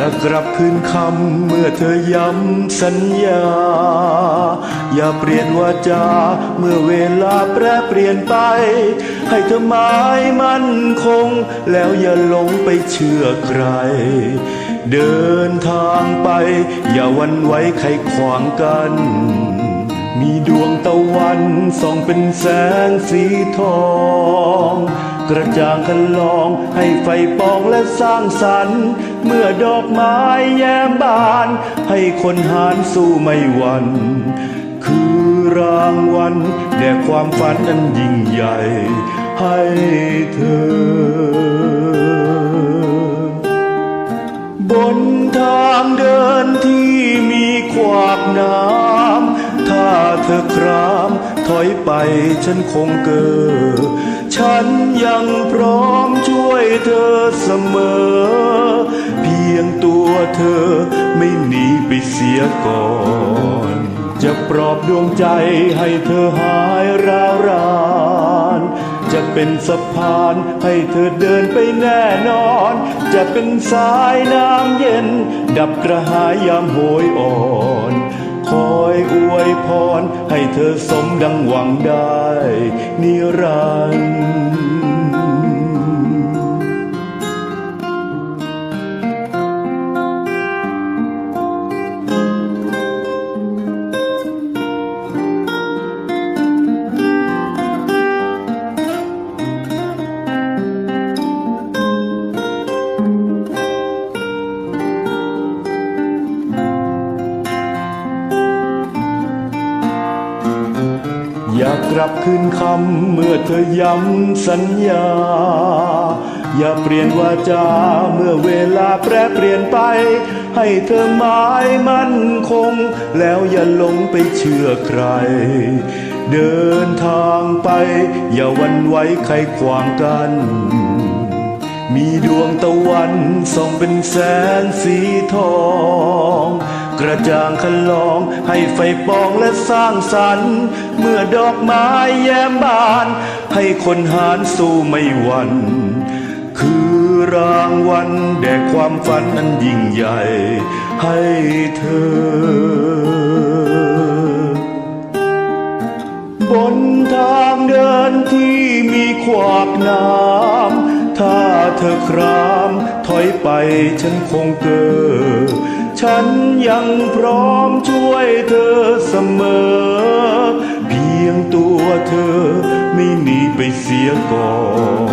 อย่ากลับคืนคำเมื่อเธอย้ำสัญญา อย่าเปลี่ยนวาจา เมื่อเวลาแปรเปลี่ยนไป ให้เธอหมายมั่นคง แล้วอย่าหลงไปเชื่อใคร เดินทางไป อย่าวันไว้ใครขวางกัน มีดวงตะวันส่องเป็นแสงสีทอง กระจ่างคันลองให้ไฟปองและสร้างสรรค์ เมื่อดอกไม้แย้มบาน ให้คนหานสู้ไม่หวันคือรางวัลแด่ความฝันอันยิ่งใหญ่ ให้เธอบนทางเดินที่มีขวากน้ำถ้า ธอครามถอยไปฉันคงเกิดฉันยังพร้อมช่วยเธอเสมอ เพียงตัวเธอไม่หนีไปเสียก่อน จะปลอบดวงใจให้เธอหายราวรานจะเป็นสะพานให้เธอเดินไปแน่นอน จะเป็นสายน้ำเย็น ดับกระหายยามโหยอ่อน คอยอวยพร ให้เธอสมดังหวังได้ นิรันดร์ อย่ากลับคืนคำเมื่อเธอย้ำสัญญา อย่าเปลี่ยนวาจาเมื่อเวลาแปรเปลี่ยนไป ให้เธอหมายมั่นคง แล้วอย่าหลงไปเชื่อใคร เดินทางไป อย่าวันไว้ใครขวางกัน มีดวงตะวันส่องเป็นแสงสีทอง กระจ่างคันลองให้ไฟปองและสร้างสรรค์ เมื่อดอกไม้แย้มบาน ให้คนหานสู้ไม่หวั่นคือรางวัลแด่ความฝันอันยิ่งใหญ่ให้เธอบนทางเดินที่มีขวากน้ำ ถ้าเธอครามถอยไปฉันคงเกิดฉันยังพร้อมช่วยเธอเสมอ เพียงตัวเธอไม่หนีไปเสียก่อน